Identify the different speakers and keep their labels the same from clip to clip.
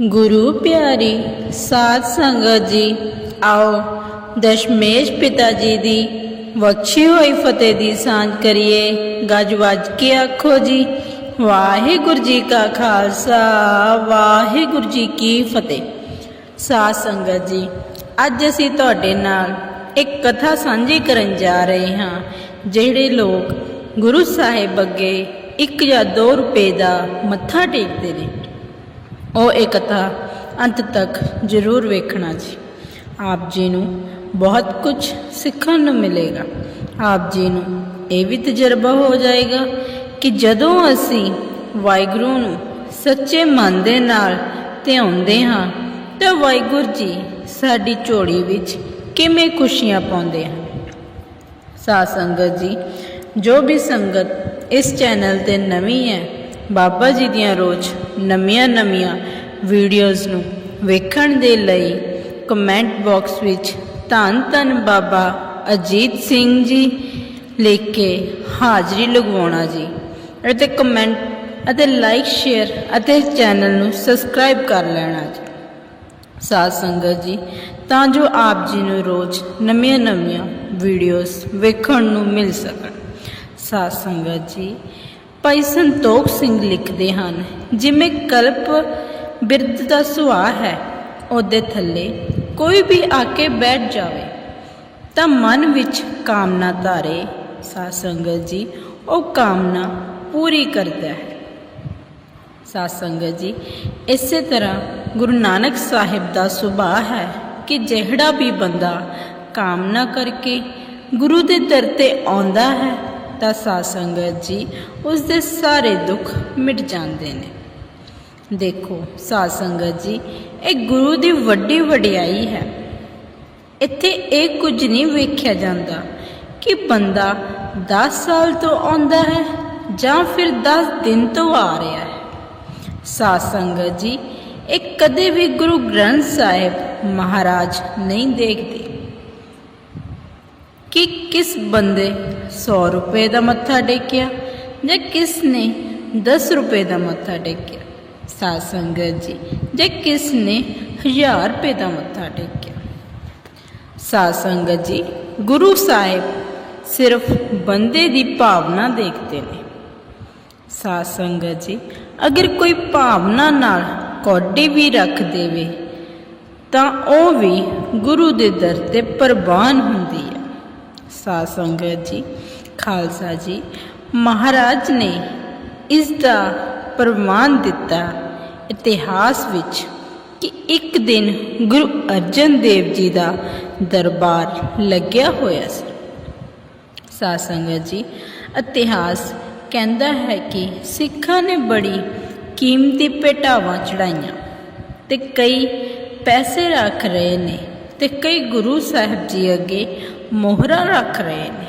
Speaker 1: ਗੁਰੂ ਪਿਆਰੀ ਸਾਧ ਸੰਗਤ ਜੀ, ਆਓ ਦਸ਼ਮੇਸ਼ ਪਿਤਾ ਜੀ ਦੀ ਬਖਸ਼ੀ ਹੋਈ ਫਤਿਹ ਦੀ ਸਾਂਝ ਕਰੀਏ। ਗੱਜ ਵੱਜ ਕੇ ਆਖੋ ਜੀ, ਵਾਹਿਗੁਰੂ ਜੀ ਕਾ ਖਾਲਸਾ, ਵਾਹਿਗੁਰੂ ਜੀ ਕੀ ਫਤਿਹ। ਸਾਧ ਸੰਗਤ ਜੀ, ਅੱਜ ਅਸੀਂ ਤੁਹਾਡੇ ਨਾਲ ਇੱਕ ਕਥਾ ਸਾਂਝੀ ਕਰਨ ਜਾ ਰਹੇ ਹਾਂ, ਜਿਹੜੇ ਲੋਕ ਗੁਰੂ ਸਾਹਿਬ ਅੱਗੇ 1 ਜਾਂ 2 ਰੁਪਏ ਦਾ ਮੱਥਾ ਟੇਕਦੇ ਨੇ। ਉਹ ਇਹ ਕਥਾ ਅੰਤ ਤੱਕ ਜ਼ਰੂਰ ਵੇਖਣਾ ਜੀ। ਆਪ ਜੀ ਨੂੰ ਬਹੁਤ ਕੁਝ ਸਿੱਖਣ ਨੂੰ ਮਿਲੇਗਾ। ਆਪ ਜੀ ਨੂੰ ਇਹ ਵੀ ਤਜਰਬਾ ਹੋ ਜਾਏਗਾ ਕਿ ਜਦੋਂ ਅਸੀਂ ਵਾਹਿਗੁਰੂ ਨੂੰ ਸੱਚੇ ਮਨ ਦੇ ਨਾਲ ਧਿਆਉਂਦੇ ਹਾਂ, ਤਾਂ ਵਾਹਿਗੁਰੂ ਜੀ ਸਾਡੀ ਝੋਲੀ ਵਿੱਚ ਕਿਵੇਂ ਖੁਸ਼ੀਆਂ ਪਾਉਂਦੇ ਹਨ। ਸਾਧ ਸੰਗਤ ਜੀ, ਜੋ ਵੀ ਸੰਗਤ ਇਸ ਚੈਨਲ ਤੇ ਨਵੀਂ ਹੈ ਬਾਬਾ ਜੀ ਦੀਆਂ ਰੋਜ਼ ਨਵੀਆਂ ਨਵੀਆਂ ਵੀਡੀਓਜ਼ ਨੂੰ ਵੇਖਣ ਦੇ ਲਈ ਕਮੈਂਟ ਬਾਕਸ ਵਿੱਚ ਧੰਨ ਧੰਨ ਬਾਬਾ ਅਜੀਤ ਸਿੰਘ ਜੀ ਲਿਖ ਕੇ ਹਾਜ਼ਰੀ ਲਗਵਾਉਣਾ ਜੀ। ਅਤੇ ਕਮੈਂਟ ਅਤੇ ਲਾਈਕ ਸ਼ੇਅਰ ਅਤੇ ਚੈਨਲ ਨੂੰ ਸਬਸਕ੍ਰਾਈਬ ਕਰ ਲੈਣਾ ਜੀ। ਸਾਧ ਸੰਗਤ ਜੀ, ਤਾਂ ਜੋ ਆਪ ਜੀ ਨੂੰ ਰੋਜ਼ ਨਵੀਆਂ ਨਵੀਆਂ ਵੀਡੀਓਜ਼ ਵੇਖਣ ਨੂੰ ਮਿਲ ਸਕਣ। ਸਾਧ ਸੰਗਤ ਜੀ ਭਾਈ ਸੰਤੋਖ ਸਿੰਘ ਲਿਖਦੇ ਹਨ, ਜਿਵੇਂ ਕਲਪ ਬਿਰਧ ਦਾ ਸੁਆਹ ਹੈ, ਉਹਦੇ ਥੱਲੇ ਕੋਈ ਵੀ ਆ ਕੇ ਬੈਠ ਜਾਵੇ, ਤਾਂ ਮਨ ਵਿੱਚ ਕਾਮਨਾ ਧਾਰੇ, ਸਾਧ ਸੰਗਤ ਜੀ, ਉਹ ਕਾਮਨਾ ਪੂਰੀ ਕਰਦਾ ਹੈ। ਸਾਧ ਸੰਗਤ ਜੀ, ਇਸੇ ਤਰ੍ਹਾਂ ਗੁਰੂ ਨਾਨਕ ਸਾਹਿਬ ਦਾ ਸੁਭਾਅ ਹੈ ਕਿ ਜਿਹੜਾ ਵੀ ਬੰਦਾ ਕਾਮਨਾ ਕਰਕੇ ਗੁਰੂ ਦੇ ਦਰ ਤੇ ਆਉਂਦਾ ਹੈ ਤਾਂ ਸਾਧ ਸੰਗਤ ਜੀ ਉਸ ਦੇ ਸਾਰੇ ਦੁੱਖ ਮਿਟ ਜਾਂਦੇ ਨੇ। ਦੇਖੋ ਸਾਧ ਸੰਗਤ ਜੀ, ਇਹ ਗੁਰੂ ਦੀ ਵੱਡੀ ਵਡਿਆਈ ਹੈ। ਇੱਥੇ ਇਹ ਕੁਝ ਨਹੀਂ ਵੇਖਿਆ ਜਾਂਦਾ ਕਿ ਬੰਦਾ 10 ਸਾਲ ਤੋਂ ਆਉਂਦਾ ਹੈ ਜਾਂ ਫਿਰ 10 ਦਿਨ ਤੋਂ ਆ ਰਿਹਾ ਹੈ। ਸਾਧ ਸੰਗਤ ਜੀ, ਇਹ ਕਦੇ ਵੀ ਗੁਰੂ ਗ੍ਰੰਥ ਸਾਹਿਬ ਮਹਾਰਾਜ ਨਹੀਂ ਦੇਖਦੇ ਕਿ ਕਿਸ ਬੰਦੇ 100 ਰੁਪਏ ਦਾ ਮੱਥਾ ਟੇਕਿਆ, ਜਾਂ ਕਿਸ ਨੇ 10 ਰੁਪਏ ਦਾ ਮੱਥਾ ਟੇਕਿਆ। ਸਾਧ ਸੰਗਤ ਜੀ, ਜਾਂ ਕਿਸ ਨੇ 1000 ਰੁਪਏ ਦਾ ਮੱਥਾ ਟੇਕਿਆ। ਸਾਧ ਸੰਗਤ ਜੀ, ਗੁਰੂ ਸਾਹਿਬ ਸਿਰਫ ਬੰਦੇ ਦੀ ਭਾਵਨਾ ਦੇਖਦੇ ਨੇ। ਸਾਧ ਸੰਗਤ ਜੀ, ਅਗਰ ਕੋਈ ਭਾਵਨਾ ਨਾਲ ਕੌਡੀ ਵੀ ਰੱਖ ਦੇਵੇ, ਤਾਂ ਉਹ ਵੀ ਗੁਰੂ ਦੇ ਦਰ ਤੇ ਪ੍ਰਵਾਨ ਹੁੰਦੀ ਹੈ। ਸਾਧ ਸੰਗਤ ਜੀ, ਖਾਲਸਾ ਜੀ, ਮਹਾਰਾਜ ਨੇ ਇਸ ਦਾ ਪ੍ਰਮਾਣ ਦਿੱਤਾ ਇਤਿਹਾਸ ਵਿੱਚ ਕਿ ਇੱਕ ਦਿਨ ਗੁਰੂ ਅਰਜਨ ਦੇਵ ਜੀ ਦਾ ਦਰਬਾਰ ਲੱਗਿਆ ਹੋਇਆ ਸੀ। ਸਾਧ ਸੰਗਤ ਜੀ, ਇਤਿਹਾਸ ਕਹਿੰਦਾ ਹੈ ਕਿ ਸਿੱਖਾਂ ਨੇ ਬੜੀ ਕੀਮਤੀ ਭੇਟਾਵਾਂ ਚੜਾਈਆਂ ਤੇ ਕਈ ਪੈਸੇ ਰੱਖ ਰਹੇ ਨੇ ਤੇ ਕਈ ਗੁਰੂ ਸਾਹਿਬ ਜੀ ਅੱਗੇ ਮੋਹਰਾਂ ਰੱਖ ਰਹੇ ਨੇ।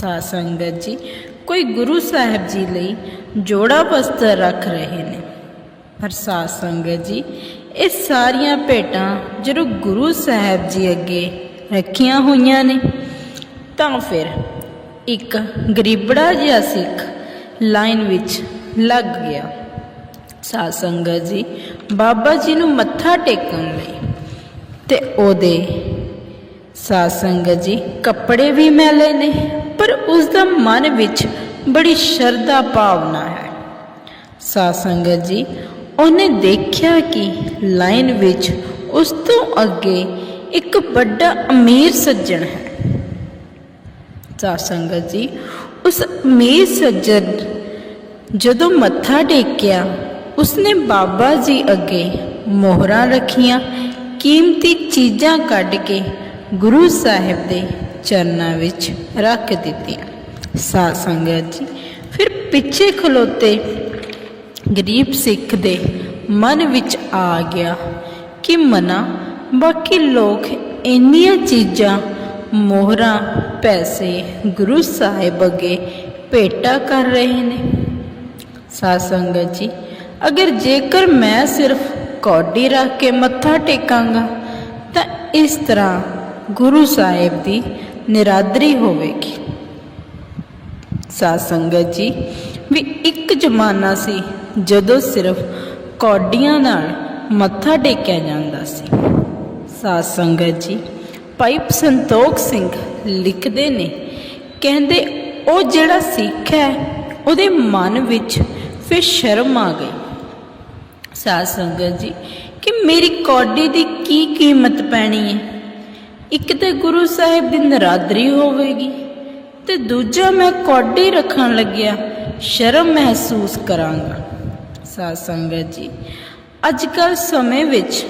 Speaker 1: ਸਾਧ ਸੰਗਤ ਜੀ, ਕੋਈ ਗੁਰੂ ਸਾਹਿਬ ਜੀ ਲਈ ਜੋੜਾ ਵਸਤਰ ਰੱਖ ਰਹੇ ਨੇ। ਪਰ ਸਾਧ ਸੰਗਤ ਜੀ, ਇਹ ਸਾਰੀਆਂ ਭੇਟਾਂ ਜਦੋਂ ਗੁਰੂ ਸਾਹਿਬ ਜੀ ਅੱਗੇ ਰੱਖੀਆਂ ਹੋਈਆਂ ਨੇ, ਤਾਂ ਫਿਰ ਇੱਕ ਗਰੀਬੜਾ ਜਿਹਾ ਸਿੱਖ ਲਾਈਨ ਵਿੱਚ ਲੱਗ ਗਿਆ। ਸਾਧ ਸੰਗਤ ਜੀ, ਬਾਬਾ ਜੀ ਨੂੰ ਮੱਥਾ ਟੇਕਣ ਲਈ ਤੇ ਉਹਦੇ ਸਾਧ ਸੰਗਤ ਜੀ, ਕੱਪੜੇ ਵੀ ਮੈਲੇ ਨੇ, ਪਰ ਉਸ ਦਾ ਮਨ ਵਿੱਚ ਬੜੀ ਸ਼ਰਧਾ ਭਾਵਨਾ ਹੈ। ਸਾਧ ਸੰਗਤ ਜੀ, ਉਹਨੇ ਦੇਖਿਆ ਕਿ ਲਾਈਨ ਵਿੱਚ ਉਸ ਤੋਂ ਅੱਗੇ ਇੱਕ ਵੱਡਾ ਅਮੀਰ ਸੱਜਣ ਹੈ। ਸਾਧ ਸੰਗਤ ਜੀ, ਉਸ ਅਮੀਰ ਸੱਜਣ ਜਦੋਂ ਮੱਥਾ ਟੇਕਿਆ, ਉਸਨੇ ਬਾਬਾ ਜੀ ਅੱਗੇ ਮੋਹਰਾਂ ਰੱਖੀਆਂ, ਕੀਮਤੀ ਚੀਜ਼ਾਂ ਕੱਢ ਕੇ ਗੁਰੂ ਸਾਹਿਬ ਦੇ ਚਰਨਾਂ ਵਿੱਚ ਰੱਖ ਦਿੱਤੀਆਂ। ਸਾਧ ਸੰਗਤ ਜੀ, ਫਿਰ ਪਿੱਛੇ ਖਲੋਤੇ ਗਰੀਬ ਸਿੱਖ ਦੇ ਮਨ ਵਿੱਚ ਆ ਗਿਆ ਕਿ ਮਨਾ, ਬਾਕੀ ਲੋਕ ਇੰਨੀਆਂ ਚੀਜ਼ਾਂ, ਮੋਹਰਾਂ, ਪੈਸੇ ਗੁਰੂ ਸਾਹਿਬ ਅੱਗੇ ਭੇਟਾ ਕਰ ਰਹੇ ਨੇ। ਸਾਧ ਸੰਗਤ ਜੀ, ਅਗਰ ਜੇਕਰ ਮੈਂ ਸਿਰਫ ਕੌਡੀ ਰੱਖ ਕੇ ਮੱਥਾ ਟੇਕਾਂਗਾ, ਤਾਂ ਇਸ ਤਰ੍ਹਾਂ ਗੁਰੂ ਸਾਹਿਬ ਦੀ ਨਿਰਾਦਰੀ ਹੋਵੇਗੀ। ਸਾਧ ਸੰਗਤ ਜੀ, ਵੀ ਇੱਕ ਜ਼ਮਾਨਾ ਸੀ ਜਦੋਂ ਸਿਰਫ ਕੌਡੀਆਂ ਨਾਲ ਮੱਥਾ ਟੇਕਿਆ ਜਾਂਦਾ ਸੀ। ਸਾਧ ਸੰਗਤ ਜੀ, ਭਾਈ ਸੰਤੋਖ ਸਿੰਘ ਲਿਖਦੇ ਨੇ, ਕਹਿੰਦੇ ਉਹ ਜਿਹੜਾ ਸਿੱਖ ਹੈ, ਉਹਦੇ ਮਨ ਵਿੱਚ ਫਿਰ ਸ਼ਰਮ ਆ ਗਈ। ਸਾਧ ਸੰਗਤ ਜੀ, ਕਿ ਮੇਰੀ ਕੌਡੀ ਦੀ ਕੀ ਕੀਮਤ ਪੈਣੀ ਹੈ? ਇੱਕ ਤੇ ਗੁਰੂ ਸਾਹਿਬ ਦੀ ਨਰਾਦਰੀ ਹੋਵੇਗੀ ਤੇ ਦੂਜਾ ਮੈਂ ਕੌਡੀ ਰੱਖਣ ਲੱਗਿਆ, ਸ਼ਰਮ ਮਹਿਸੂਸ ਕਰਾਂਗਾ। ਸਾਧ ਸੰਗਤ ਜੀ ਅੱਜ ਕੱਲ ਸਮੇਂ ਵਿੱਚ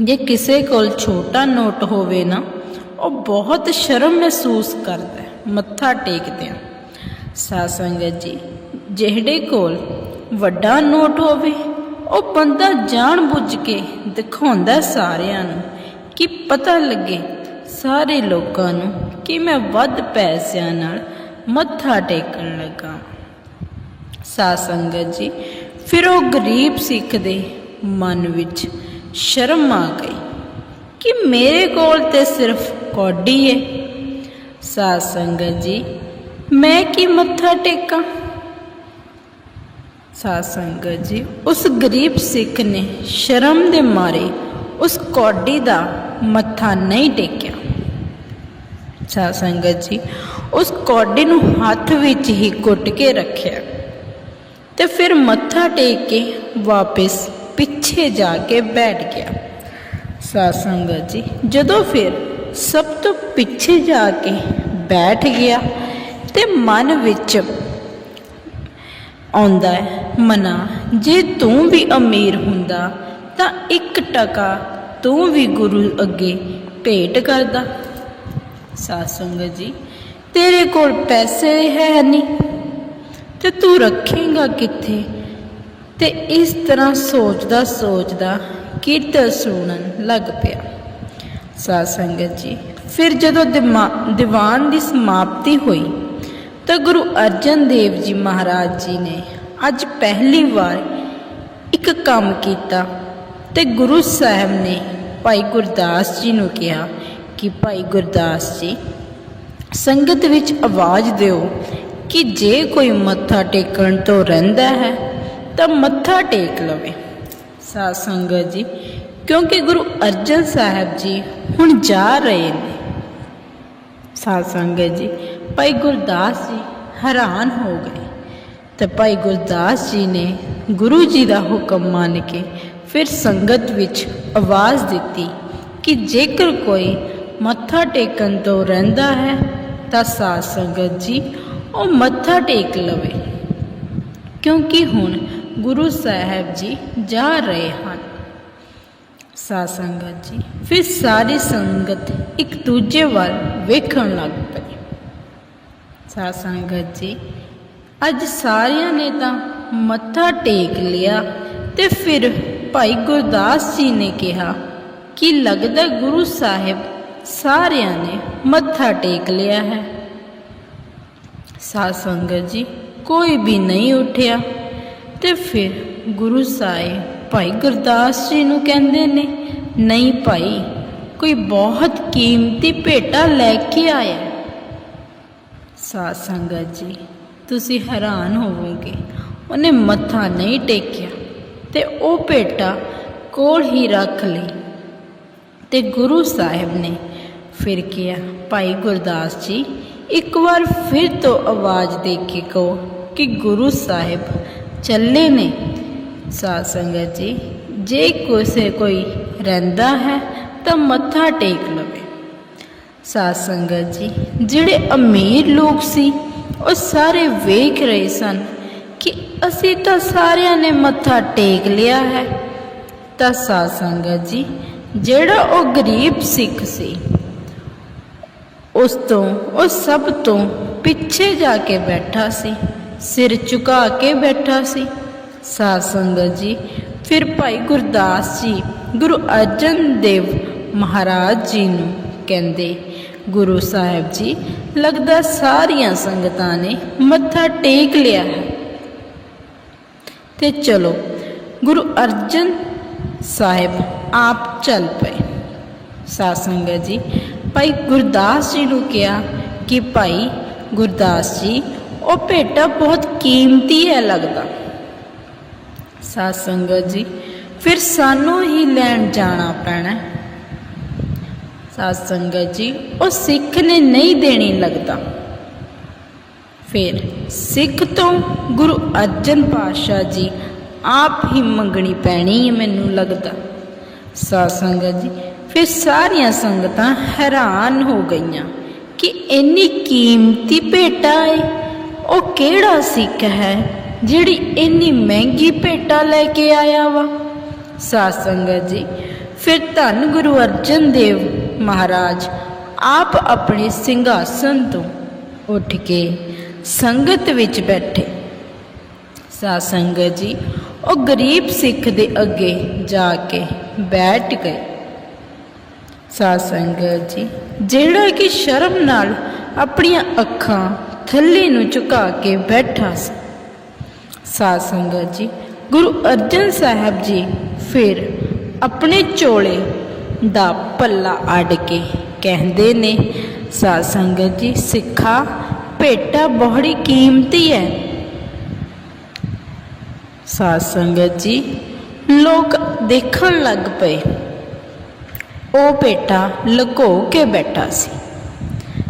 Speaker 1: ਜੇ ਕਿਸੇ ਕੋਲ ਛੋਟਾ ਨੋਟ ਹੋਵੇ ਨਾ, ਉਹ ਬਹੁਤ ਸ਼ਰਮ ਮਹਿਸੂਸ ਕਰਦਾ ਹੈ, ਮੱਥਾ ਟੇਕਦਿਆਂ। ਸਾਧ ਸੰਗਤ ਜੀ, ਜਿਹੜੇ ਕੋਲ ਵੱਡਾ ਨੋਟ ਹੋਵੇ, ਉਹ ਬੰਦਾ ਜਾਣ ਬੁੱਝ ਕੇ ਦਿਖਾਉਂਦਾ ਸਾਰਿਆਂ ਨੂੰ। ਕਿ ਪਤਾ ਲੱਗੇ ਸਾਰੇ ਲੋਕਾਂ ਨੂੰ ਕਿ ਮੈਂ ਵੱਧ ਪੈਸਿਆਂ ਨਾਲ ਮੱਥਾ ਟੇਕਣ ਲੱਗਾ। ਸਾਧ ਸੰਗਤ ਜੀ, ਫਿਰ ਉਹ ਗਰੀਬ ਸਿੱਖ ਦੇ ਮਨ ਵਿੱਚ ਸ਼ਰਮ ਆ ਗਈ ਕਿ ਮੇਰੇ ਕੋਲ ਤੇ ਸਿਰਫ ਕੌਡੀ ਹੈ ਸਾਧ ਸੰਗਤ ਜੀ, ਮੈਂ ਕੀ ਮੱਥਾ ਟੇਕਾਂ? ਸਾਧ ਸੰਗਤ ਜੀ, ਉਸ ਗਰੀਬ ਸਿੱਖ ਨੇ ਸ਼ਰਮ ਦੇ ਮਾਰੇ ਉਸ ਕੌਡੀ ਦਾ ਮੱਥਾ ਨਹੀਂ ਟੇਕਿਆ। ਸਾਧ ਸੰਗਤ ਜੀ, ਉਸ ਕੌਡੀ ਨੂੰ ਹੱਥ ਵਿੱਚ ਹੀ ਕੁੱਟ ਕੇ ਰੱਖਿਆ ਤੇ ਫਿਰ ਮੱਥਾ ਟੇਕ ਕੇ ਵਾਪਸ ਪਿੱਛੇ ਜਾ ਕੇ ਬੈਠ ਗਿਆ। ਸਾਧ ਸੰਗਤ ਜੀ, ਜਦੋਂ ਫਿਰ ਸਭ ਤੋਂ ਪਿੱਛੇ ਜਾ ਕੇ ਬੈਠ ਗਿਆ ਤੇ ਮਨ ਵਿੱਚ ਆਉਂਦਾ ਹੈ, ਮਨਾ, ਜੇ ਤੂੰ ਵੀ ਅਮੀਰ ਹੁੰਦਾ ਤਾਂ ਇੱਕ ਟਕਾ ਤੂੰ ਵੀ ਗੁਰੂ ਅੱਗੇ ਭੇਟ ਕਰਦਾ। ਸਾਧ ਸੰਗਤ ਜੀ, ਤੇਰੇ ਕੋਲ ਪੈਸੇ ਹੈ ਨਹੀਂ, ਤੇ ਤੂੰ ਰੱਖੇਗਾ ਕਿੱਥੇ? ਤੇ ਇਸ ਤਰ੍ਹਾਂ ਸੋਚਦਾ ਸੋਚਦਾ ਕੀਰਤਨ ਸੁਣਨ ਲੱਗ ਪਿਆ। ਸਾਧ ਸੰਗਤ ਜੀ, ਫਿਰ ਜਦੋਂ ਦਿਮਾ- ਦੀਵਾਨ ਦੀ ਸਮਾਪਤੀ ਹੋਈ, ਤਾਂ ਗੁਰੂ ਅਰਜਨ ਦੇਵ ਜੀ ਮਹਾਰਾਜ ਜੀ ਨੇ ਅੱਜ ਪਹਿਲੀ ਵਾਰ ਇੱਕ ਕੰਮ ਕੀਤਾ। ਤੇ ਗੁਰੂ ਸਾਹਿਬ ਨੇ ਭਾਈ ਗੁਰਦਾਸ ਜੀ ਨੂੰ ਕਿਹਾ ਕਿ ਭਾਈ ਗੁਰਦਾਸ ਜੀ, ਸੰਗਤ ਵਿੱਚ ਆਵਾਜ਼ ਦਿਓ ਕਿ ਜੇ ਕੋਈ ਮੱਥਾ ਟੇਕਣ ਤੋਂ ਰਹਿੰਦਾ ਹੈ, ਤਾਂ ਮੱਥਾ ਟੇਕ ਲਵੇ। ਸਾਧ ਸੰਗਤ ਜੀ, ਕਿਉਂਕਿ ਗੁਰੂ ਅਰਜਨ ਸਾਹਿਬ ਜੀ ਹੁਣ ਜਾ ਰਹੇ ਨੇ। ਸਾਧ ਸੰਗਤ ਜੀ, ਭਾਈ ਗੁਰਦਾਸ ਜੀ ਹੈਰਾਨ ਹੋ ਗਏ। ਤੇ ਭਾਈ ਗੁਰਦਾਸ ਜੀ ਨੇ ਗੁਰੂ ਜੀ ਦਾ ਹੁਕਮ ਮੰਨ ਕੇ ਫਿਰ ਸੰਗਤ ਵਿੱਚ ਆਵਾਜ਼ ਦਿੱਤੀ ਕਿ ਜੇਕਰ ਕੋਈ ਮੱਥਾ ਟੇਕਣ ਤੋਂ ਰਹਿੰਦਾ ਹੈ, ਤਾਂ ਸਾਧ ਸੰਗਤ ਜੀ, ਉਹ ਮੱਥਾ ਟੇਕ ਲਵੇ। ਕਿਉਂਕਿ ਹੁਣ ਗੁਰੂ ਸਾਹਿਬ ਜੀ ਜਾ ਰਹੇ ਹਨ। ਸਾਧ ਸੰਗਤ ਜੀ, ਫਿਰ ਸਾਰੀ ਸੰਗਤ ਇੱਕ ਦੂਜੇ ਵੱਲ ਵੇਖਣ ਲੱਗ ਪਈ। ਸਾਧ ਸੰਗਤ ਜੀ, ਅੱਜ ਸਾਰਿਆਂ ਨੇ ਤਾਂ ਮੱਥਾ ਟੇਕ ਲਿਆ ਤੇ ਫਿਰ ਭਾਈ ਗੁਰਦਾਸ ਜੀ ਨੇ ਕਿਹਾ ਕਿ ਲੱਗਦਾ ਗੁਰੂ ਸਾਹਿਬ ਸਾਰਿਆਂ ਨੇ ਮੱਥਾ ਟੇਕ ਲਿਆ ਹੈ। ਸਾਧ ਸੰਗਤ ਜੀ, ਕੋਈ ਵੀ ਨਹੀਂ ਉੱਠਿਆ ਤੇ ਫਿਰ ਗੁਰੂ ਸਾਹਿਬ ਭਾਈ ਗੁਰਦਾਸ ਜੀ ਨੂੰ ਕਹਿੰਦੇ ਨੇ, ਨਹੀਂ ਭਾਈ, ਕੋਈ ਬਹੁਤ ਕੀਮਤੀ ਭੇਟਾ ਲੈ ਕੇ ਆਇਆ ਸਾਧ ਸੰਗਤ ਜੀ, ਤੁਸੀਂ ਹੈਰਾਨ ਹੋਵੋਗੇ, ਉਹਨੇ ਮੱਥਾ ਨਹੀਂ ਟੇਕਿਆ। ਤੇ ਉਹ ਭੇਟਾ ਕੋਲ ਹੀ ਰੱਖ ਲਈ। ਤੇ ਗੁਰੂ ਸਾਹਿਬ ਨੇ ਫਿਰ ਕਿਹਾ, ਭਾਈ ਗੁਰਦਾਸ ਜੀ, ਇੱਕ ਵਾਰ ਫਿਰ ਤੋਂ ਆਵਾਜ਼ ਦੇ ਕੇ ਕਹੋ ਕਿ ਗੁਰੂ ਸਾਹਿਬ ਚੱਲੇ ਨੇ। ਸਾਧ ਸੰਗਤ ਜੀ, ਜੇ ਕਿਸੇ ਕੋਈ ਰਹਿੰਦਾ ਹੈ ਤਾਂ ਮੱਥਾ ਟੇਕ ਲਵੇ। ਸਾਧ ਸੰਗਤ ਜੀ, ਜਿਹੜੇ ਅਮੀਰ ਲੋਕ ਸੀ, ਉਹ ਸਾਰੇ ਵੇਖ ਰਹੇ ਸਨ ਕਿ ਅਸੀਂ ਤਾਂ ਸਾਰਿਆਂ ਨੇ ਮੱਥਾ ਟੇਕ ਲਿਆ ਹੈ। ਤਾਂ ਸਾਧ ਸੰਗਤ ਜੀ, ਜਿਹੜਾ ਉਹ ਗਰੀਬ ਸਿੱਖ ਸੀ, ਉਸ ਤੋਂ, ਉਹ ਸਭ ਤੋਂ ਪਿੱਛੇ ਜਾ ਕੇ ਬੈਠਾ ਸੀ, ਸਿਰ ਝੁਕਾ ਕੇ ਬੈਠਾ ਸੀ। ਸਾਧ ਸੰਗਤ ਜੀ, ਫਿਰ ਭਾਈ ਗੁਰਦਾਸ ਜੀ, ਗੁਰੂ ਅਰਜਨ ਦੇਵ ਮਹਾਰਾਜ ਜੀ ਨੂੰ ਕਹਿੰਦੇ, ਗੁਰੂ ਸਾਹਿਬ ਜੀ, ਲੱਗਦਾ ਸਾਰੀਆਂ ਸੰਗਤਾਂ ਨੇ ਮੱਥਾ ਟੇਕ ਲਿਆ ਹੈ। ਤੇ ਚਲੋ, ਗੁਰੂ ਅਰਜਨ ਸਾਹਿਬ ਆਪ ਚੱਲ ਪਏ। ਸਾਧ ਜੀ, ਭਾਈ ਗੁਰਦਾਸ ਜੀ ਨੂੰ ਕਿਹਾ ਕਿ ਭਾਈ ਗੁਰਦਾਸ ਜੀ, ਉਹ ਭੇਟਾ ਬਹੁਤ ਕੀਮਤੀ ਹੈ ਲੱਗਦਾ। ਸਾਧ ਜੀ, ਫਿਰ ਸਾਨੂੰ ਹੀ ਲੈਣ ਜਾਣਾ ਪੈਣਾ ਹੈ। ਜੀ, ਉਹ ਸਿੱਖ ਨੇ ਨਹੀਂ ਦੇਣੀ ਲੱਗਦਾ। ਫਿਰ ਸਿੱਖ ਤੋਂ ਗੁਰੂ ਅਰਜਨ ਪਾਤਸ਼ਾਹ ਜੀ ਆਪ ਹੀ ਮੰਗਣੀ ਪੈਣੀ ਹੈ ਮੈਨੂੰ ਲੱਗਦਾ। ਸਾਧ ਸੰਗਤ ਜੀ, ਫਿਰ ਸਾਰੀਆਂ ਸੰਗਤਾਂ ਹੈਰਾਨ ਹੋ ਗਈਆਂ ਕਿ ਇੰਨੀ ਕੀਮਤੀ ਭੇਟਾ ਹੈ ਉਹ ਕਿਹੜਾ ਸਿੱਖ ਹੈ ਜਿਹੜੀ ਇੰਨੀ ਮਹਿੰਗੀ ਭੇਟਾ ਲੈ ਕੇ ਆਇਆ ਵਾ? ਸਾਧ ਸੰਗਤ ਜੀ, ਫਿਰ ਧੰਨ ਗੁਰੂ ਅਰਜਨ ਦੇਵ ਮਹਾਰਾਜ ਆਪ ਆਪਣੇ ਸਿੰਘਾਸਨ ਤੋਂ ਉੱਠ ਕੇ ਸੰਗਤ ਵਿੱਚ ਬੈਠੇ। ਸਾਧ ਸੰਗਤ ਜੀ, ਉਹ ਗਰੀਬ ਸਿੱਖ ਦੇ ਅੱਗੇ ਜਾ ਕੇ ਬੈਠ ਗਏ। ਸਾਧ ਸੰਗਤ ਜੀ, ਜਿਹੜਾ ਕਿ ਸ਼ਰਮ ਨਾਲ ਆਪਣੀਆਂ ਅੱਖਾਂ ਥੱਲੇ ਨੂੰ ਝੁਕਾ ਕੇ ਬੈਠਾ ਸੀ। ਸਾਧ ਸੰਗਤ ਜੀ, ਗੁਰੂ ਅਰਜਨ ਸਾਹਿਬ ਜੀ ਫਿਰ ਆਪਣੇ ਚੋਲੇ ਦਾ ਪੱਲਾ ਅੜ ਕੇ ਕਹਿੰਦੇ ਨੇ, ਸਾਧ ਸੰਗਤ ਜੀ, ਸਿੱਖਾ ਭੇਟਾ ਬੜੀ ਕੀਮਤੀ ਹੈ। ਸਾਧ ਸੰਗਤ ਜੀ, ਲੋਕ ਦੇਖਣ ਲੱਗ ਪਏ। ਉਹ ਭੇਟਾ ਲੁਕੋ ਕੇ ਬੈਠਾ ਸੀ।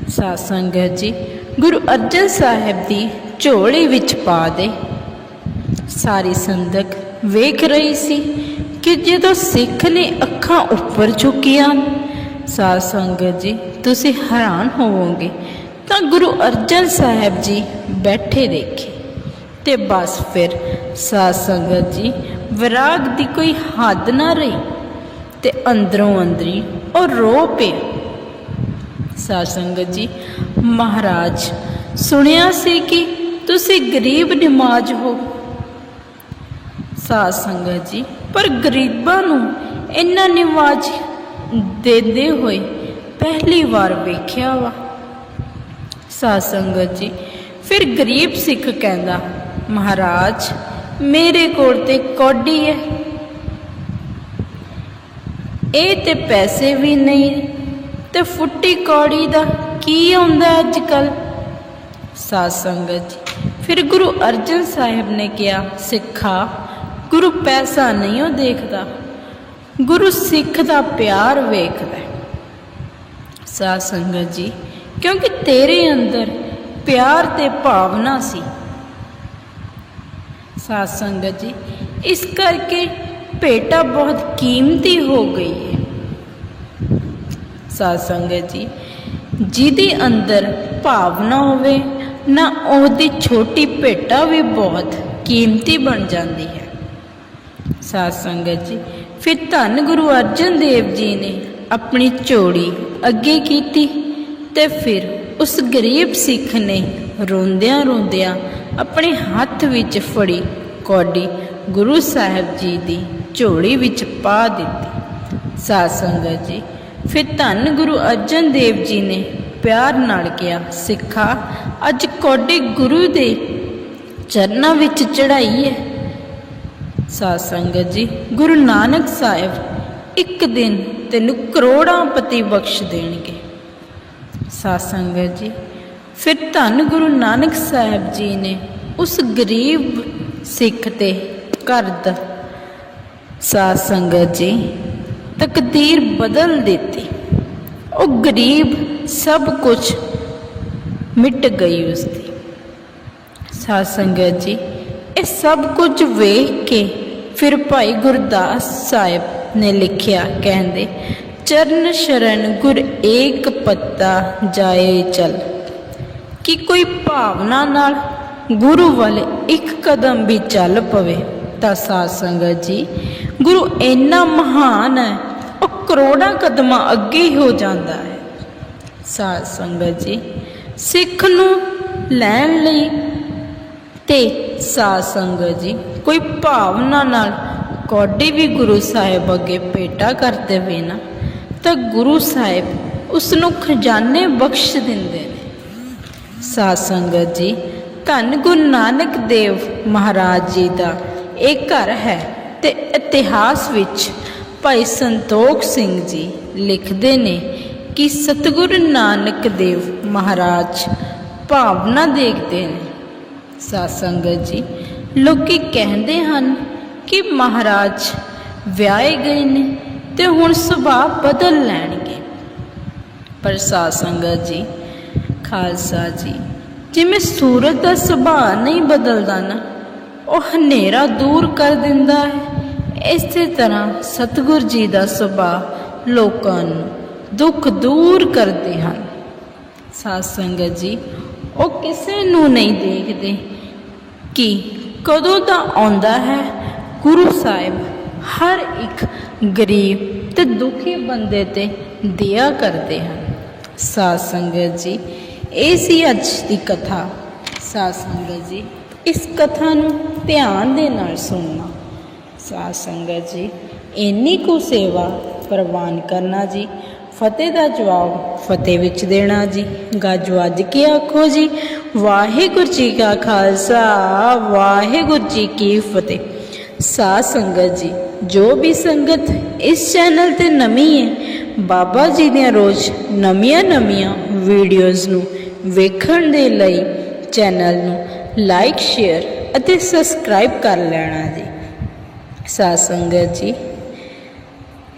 Speaker 1: ਸਾਧ ਸੰਗਤ ਜੀ, ਗੁਰੂ ਅਰਜਨ ਸਾਹਿਬ ਦੀ ਝੋਲੀ ਵਿੱਚ ਪਾ ਦੇ। ਸਾਰੀ ਸੰਦਕ ਵੇਖ ਰਹੀ ਸੀ ਕਿ ਜਦੋਂ ਸਿੱਖ ਨੇ ਅੱਖਾਂ ਉੱਪਰ ਚੁੱਕੀਆਂ, ਸਾਧ ਸੰਗਤ ਜੀ, ਤੁਸੀਂ ਹੈਰਾਨ ਹੋਵੋਗੇ ਤਾਂ ਗੁਰੂ ਅਰਜਨ ਸਾਹਿਬ ਜੀ ਬੈਠੇ ਦੇਖੇ ਤੇ ਬਸ ਫਿਰ ਸਾਧ ਸੰਗਤ ਜੀ, ਵਿਰਾਗ ਦੀ ਕੋਈ ਹੱਦ ਨਾ ਰਹੀ ਤੇ ਅੰਦਰੋਂ ਅੰਦਰੀ ਉਹ ਰੋ ਪਿਆ। ਸਾਧ ਸੰਗਤ ਜੀ, ਮਹਾਰਾਜ, ਸੁਣਿਆ ਸੀ ਕਿ ਤੁਸੀਂ ਗਰੀਬ ਨਿਮਾਜ ਹੋ? ਸਾਧ ਸੰਗਤ ਜੀ, ਪਰ ਗਰੀਬਾਂ ਨੂੰ ਇੰਨਾ ਨਿਵਾਜ ਦਿੰਦੇ ਹੋਏ ਪਹਿਲੀ ਵਾਰ ਵੇਖਿਆ ਵਾ। ਸਾਧ ਸੰਗਤ ਜੀ। ਫਿਰ ਗਰੀਬ ਸਿੱਖ ਕਹਿੰਦਾ, ਮਹਾਰਾਜ, ਮੇਰੇ ਕੋਲ ਤੇ ਕੌਡੀ ਹੈ ਇਹ ਤੇ ਪੈਸੇ ਵੀ ਨਹੀਂ, ਤੇ ਫੁੱਟੀ ਕੌੜੀ ਦਾ ਕੀ ਆਉਂਦਾ ਅੱਜ ਕੱਲ ਸਾਧ ਸੰਗਤ ਜੀ, ਫਿਰ ਗੁਰੂ ਅਰਜਨ ਸਾਹਿਬ ਨੇ ਕਿਹਾ, ਸਿੱਖਾ, ਗੁਰੂ ਪੈਸਾ ਨਹੀਂ ਉਹ ਦੇਖਦਾ, ਗੁਰੂ ਸਿੱਖ ਦਾ ਪਿਆਰ ਵੇਖਦਾ ਹੈ। ਸਾਧ ਸੰਗਤ ਜੀ ਕਿਉਂਕਿ ਤੇਰੇ ਅੰਦਰ ਪਿਆਰ ਤੇ ਭਾਵਨਾ ਸੀ। ਸਾਧ ਸੰਗਤ ਜੀ, ਇਸ ਕਰਕੇ ਭੇਟਾ ਬਹੁਤ ਕੀਮਤੀ ਹੋ ਗਈ ਹੈ। ਸਾਧ ਸੰਗਤ ਜੀ, ਜਿਹਦੇ ਅੰਦਰ ਭਾਵਨਾ ਹੋਵੇ, ਨਾ ਉਹਦੀ ਛੋਟੀ ਭੇਟਾ ਵੀ ਬਹੁਤ ਕੀਮਤੀ ਬਣ ਜਾਂਦੀ ਹੈ। ਸਾਧ ਸੰਗਤ ਜੀ, ਫਿਰ ਧੰਨ ਗੁਰੂ ਅਰਜਨ ਦੇਵ ਜੀ ਨੇ ਆਪਣੀ ਝੋੜੀ ਅੱਗੇ ਕੀਤੀ। ਤੇ ਫਿਰ ਉਸ ਗਰੀਬ ਸਿੱਖ ਨੇ ਰੋਂਦਿਆਂ ਰੋਂਦਿਆਂ ਆਪਣੇ ਹੱਥ ਵਿੱਚ ਫੜੀ ਕੌਡੀ ਗੁਰੂ ਸਾਹਿਬ ਜੀ ਦੀ ਝੋਲੀ ਵਿੱਚ ਪਾ ਦਿੱਤੀ। ਸਾਧ ਸੰਗਤ ਜੀ, ਫਿਰ ਧੰਨ ਗੁਰੂ ਅਰਜਨ ਦੇਵ ਜੀ ਨੇ ਪਿਆਰ ਨਾਲ ਕਿਹਾ, ਸਿੱਖਾ, ਅੱਜ ਕੌਡੀ ਗੁਰੂ ਦੇ ਚਰਨਾਂ ਵਿੱਚ ਚੜਾਈ ਹੈ। ਸਾਧ ਸੰਗਤ ਜੀ, ਗੁਰੂ ਨਾਨਕ ਸਾਹਿਬ ਇੱਕ ਦਿਨ ਤੈਨੂੰ ਕਰੋੜਾਂ ਪਤੀ ਬਖਸ਼ ਦੇਣਗੇ। ਸਾਧ ਸੰਗਤ ਜੀ। ਫਿਰ ਧੰਨ ਗੁਰੂ ਨਾਨਕ ਸਾਹਿਬ ਜੀ ਨੇ ਉਸ ਗਰੀਬ ਸਿੱਖ ਤੇ ਕਰਦ ਸਾਧ ਸੰਗਤ ਜੀ ਤਕਦੀਰ ਬਦਲ ਦਿੱਤੀ। ਉਹ ਗਰੀਬ ਸਭ ਕੁਝ ਮਿਟ ਗਈ ਉਸ ਦੀ ਸਾਧ ਸੰਗਤ ਜੀ, ਇਹ ਸਭ ਕੁਝ ਵੇਖ ਕੇ ਫਿਰ ਭਾਈ ਗੁਰਦਾਸ ਸਾਹਿਬ ਨੇ ਲਿਖਿਆ, ਕਹਿੰਦੇ ਚਰਨ ਸ਼ਰਨ ਗੁਰ ਏਕ ਪੱਤਾ ਜਾਏ ਚਲ। ਕਿ ਕੋਈ ਭਾਵਨਾ ਨਾਲ ਗੁਰੂ ਵੱਲ ਇੱਕ ਕਦਮ ਵੀ ਚੱਲ ਪਵੇ, ਤਾਂ ਸਾਧ ਸੰਗਤ ਜੀ, ਗੁਰੂ ਇੰਨਾ ਮਹਾਨ ਹੈ, ਉਹ ਕਰੋੜਾਂ ਕਦਮਾਂ ਅੱਗੇ ਹੀ ਹੋ ਜਾਂਦਾ ਹੈ। ਸਾਧ ਸੰਗਤ ਜੀ, ਸਿੱਖ ਨੂੰ ਲੈਣ ਲਈ ਤੇ ਸਾਧ ਸੰਗਤ ਜੀ, ਕੋਈ ਭਾਵਨਾ ਨਾਲ ਕੌਡੀ ਵੀ ਗੁਰੂ ਸਾਹਿਬ ਅੱਗੇ ਭੇਟਾ ਕਰਦੇ ਵੇ ਨਾ ਤਾਂ ਗੁਰੂ ਸਾਹਿਬ ਉਸ ਨੂੰ ਖਜ਼ਾਨੇ ਬਖਸ਼ ਦਿੰਦੇ ਨੇ। ਸਾਧ ਸੰਗਤ ਜੀ, ਧੰਨ ਗੁਰੂ ਨਾਨਕ ਦੇਵ ਮਹਾਰਾਜ ਜੀ ਦਾ ਇਹ ਘਰ ਹੈ ਤੇ ਇਤਿਹਾਸ ਵਿੱਚ ਭਾਈ ਸੰਤੋਖ ਸਿੰਘ ਜੀ ਲਿਖਦੇ ਨੇ ਕਿ ਸਤਿਗੁਰੂ ਨਾਨਕ ਦੇਵ ਮਹਾਰਾਜ ਭਾਵਨਾ ਦੇਖਦੇ ਨੇ। ਸਾਧ ਸੰਗਤ ਜੀ, ਲੋਕੀ ਕਹਿੰਦੇ ਹਨ ਕਿ ਮਹਾਰਾਜ ਵਿਆਹੇ ਗਏ ਨੇ ਤੇ ਹੁਣ ਸੁਭਾਅ ਬਦਲ ਲੈਣਗੇ। ਪਰ ਸਾਧ ਸੰਗਤ ਜੀ, ਖਾਲਸਾ ਜੀ, ਜਿਵੇਂ ਸੂਰਜ ਦਾ ਸੁਭਾਅ ਨਹੀਂ ਬਦਲਦਾ ਨਾ, ਉਹ ਹਨੇਰਾ ਦੂਰ ਕਰ ਦਿੰਦਾ ਹੈ। ਇਸੇ ਤਰ੍ਹਾਂ ਸਤਿਗੁਰ ਜੀ ਦਾ ਸੁਭਾਅ ਲੋਕਾਂ ਨੂੰ ਦੁੱਖ ਦੂਰ ਕਰਦੇ ਹਨ। ਸਾਧ ਸੰਗਤ ਜੀ, ਉਹ ਕਿਸੇ ਨੂੰ ਨਹੀਂ ਦੇਖਦੇ ਕਿ ਕਦੋਂ ਦਾ ਆਉਂਦਾ ਹੈ ਗੁਰੂ ਸਾਹਿਬ। ਹਰ ਇੱਕ ਗਰੀਬ ਤੇ ਦੁਖੀ ਬੰਦੇ ਤੇ ਦਿਆ ਕਰਦੇ ਹਨ। ਸਾਧ ਸੰਗਤ ਜੀ, ਇਹ ਸੀ ਅੱਜ ਦੀ ਕਥਾ। ਸਾਧ ਸੰਗਤ ਜੀ, ਇਸ ਕਥਾ ਨੂੰ ਧਿਆਨ ਦੇ ਨਾਲ ਸੁਣਨਾ। ਸਾਧ ਸੰਗਤ ਜੀ, ਇੰਨੀ ਕੁ ਸੇਵਾ ਪ੍ਰਵਾਨ ਕਰਨਾ ਜੀ, ਫਤਿਹ ਦਾ ਜਵਾਬ ਫਤਿਹ ਵਿੱਚ ਦੇਣਾ ਜੀ। ਗੱਜ ਵੱਜ ਕੇ ਆਖੋ ਜੀ, ਵਾਹਿਗੁਰੂ ਜੀ ਕਾ ਖਾਲਸਾ, ਵਾਹਿਗੁਰੂ ਜੀ ਕੀ ਫਤਿਹ। ਸਾਧ ਸੰਗਤ ਜੀ ਜੋ ਵੀ ਸੰਗਤ ਇਸ ਚੈਨਲ ਤੇ ਨਵੀਂ ਹੈ, ਬਾਬਾ ਜੀ ਦੀਆਂ ਰੋਜ਼ ਨਵੀਆਂ ਨਵੀਆਂ ਵੀਡੀਓਜ਼ ਨੂੰ ਵੇਖਣ ਦੇ ਲਈ ਚੈਨਲ ਨੂੰ ਲਾਈਕ ਸ਼ੇਅਰ ਅਤੇ ਸਬਸਕ੍ਰਾਈਬ ਕਰ ਲੈਣਾ ਜੀ। ਸਾਧ ਸੰਗਤ ਜੀ,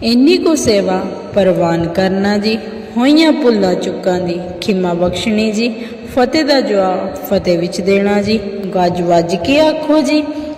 Speaker 1: ਇੰਨੀ ਕੋ ਸੇਵਾ ਪ੍ਰਵਾਨ ਕਰਨਾ ਜੀ, ਹੋਈਆਂ ਭੁੱਲਾਂ ਚੁੱਕਾਂ ਦੀ ਖਿਮਾ ਬਖਸ਼ਣੀ ਜੀ, ਫਤਿਹ ਦਾ ਜਵਾਬ ਫਤਿਹ ਵਿੱਚ ਦੇਣਾ ਜੀ, ਗੱਜ ਵੱਜ ਕੇ ਆਖੋ ਜੀ।